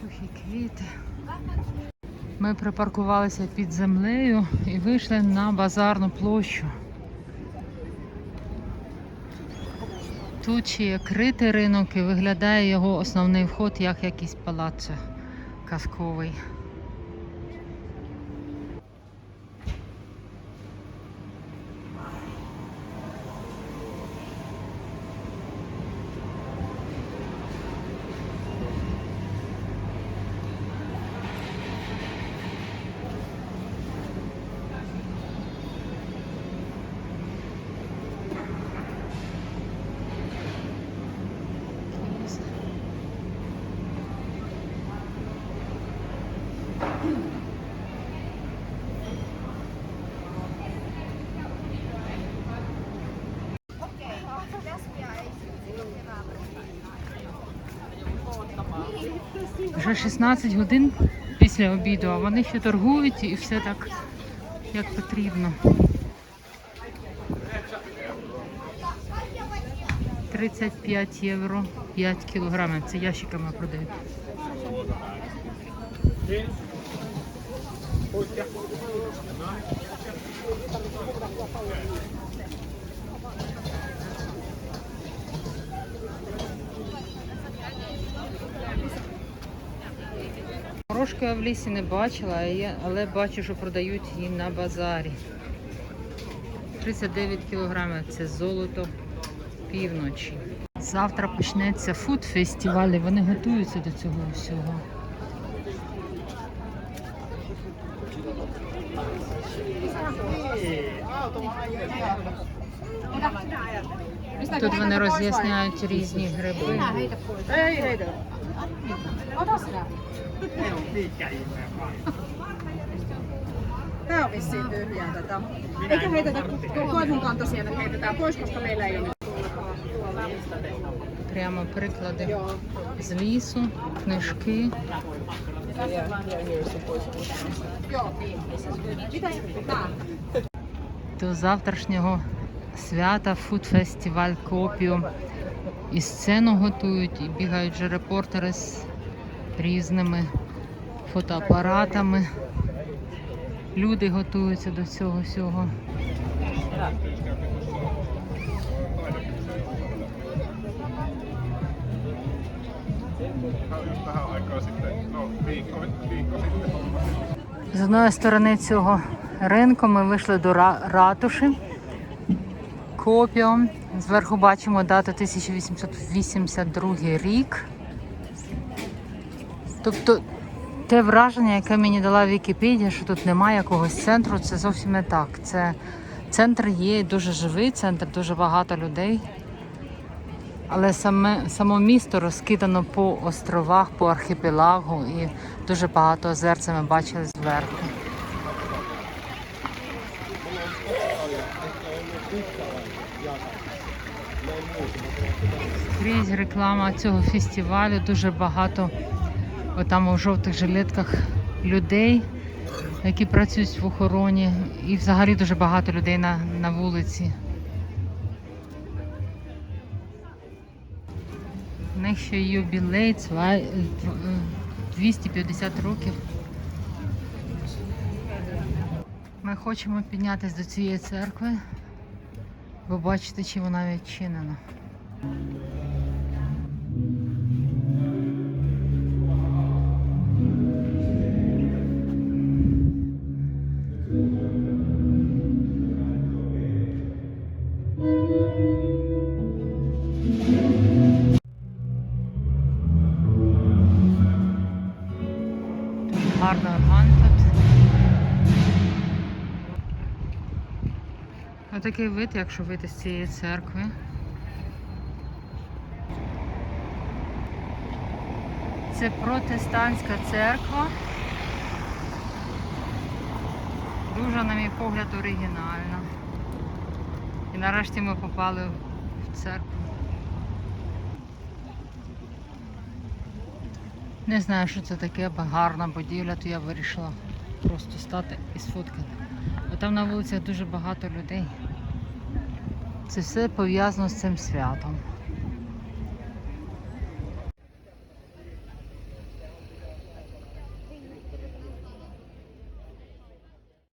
Сухі квіти. Ми припаркувалися під землею і вийшли на базарну площу. Тут ще є критий ринок і виглядає його основний вход як якийсь палац казковий. Вже 16 годин після обіду, а вони ще торгують і все так, як потрібно. 35 євро 5 кілограмів. Це ящиками продають. Морошки я в лісі не бачила, але бачу, що продають її на базарі. 39 кілограмів це золото півночі. Завтра почнеться фуд-фестиваль, вони готуються до цього всього. Тут вони роз'ясняють різні гриби. Прямо приклади з лісу, книжки. До завтрашнього свята фуд-фестиваль Копіо. І сцену готують, і бігають же репортери з різними фотоапаратами. Люди готуються до цього всього. З одної сторони цього ринку ми вийшли до ра- ратуші Копіо. Зверху бачимо дату 1882 рік. Тобто те враження, яке мені дала Вікіпедія, що тут немає якогось центру, це зовсім не так. Це центр є дуже живий, центр дуже багато людей. Але саме само місто розкидано по островах, по архіпелагу і дуже багато озер це ми бачили зверху. Скрізь реклама цього фестивалю, дуже багато отам у жовтих жилетках людей, які працюють в охороні, і взагалі дуже багато людей на, на вулиці. У них ще юбілей е, 250 років. Ми хочемо піднятися до цієї церкви, бо бачите, чи вона відчинена. Дуже гарний орган Отакий вид, якщо вийти з цієї церкви. Це протестантська церква. Дуже, на мій погляд, оригінальна. І нарешті ми попали в церкву. Не знаю, що це таке, бо гарна будівля, то я вирішила просто стати і сфоткати. Там на вулицях дуже багато людей. Це все пов'язано з цим святом.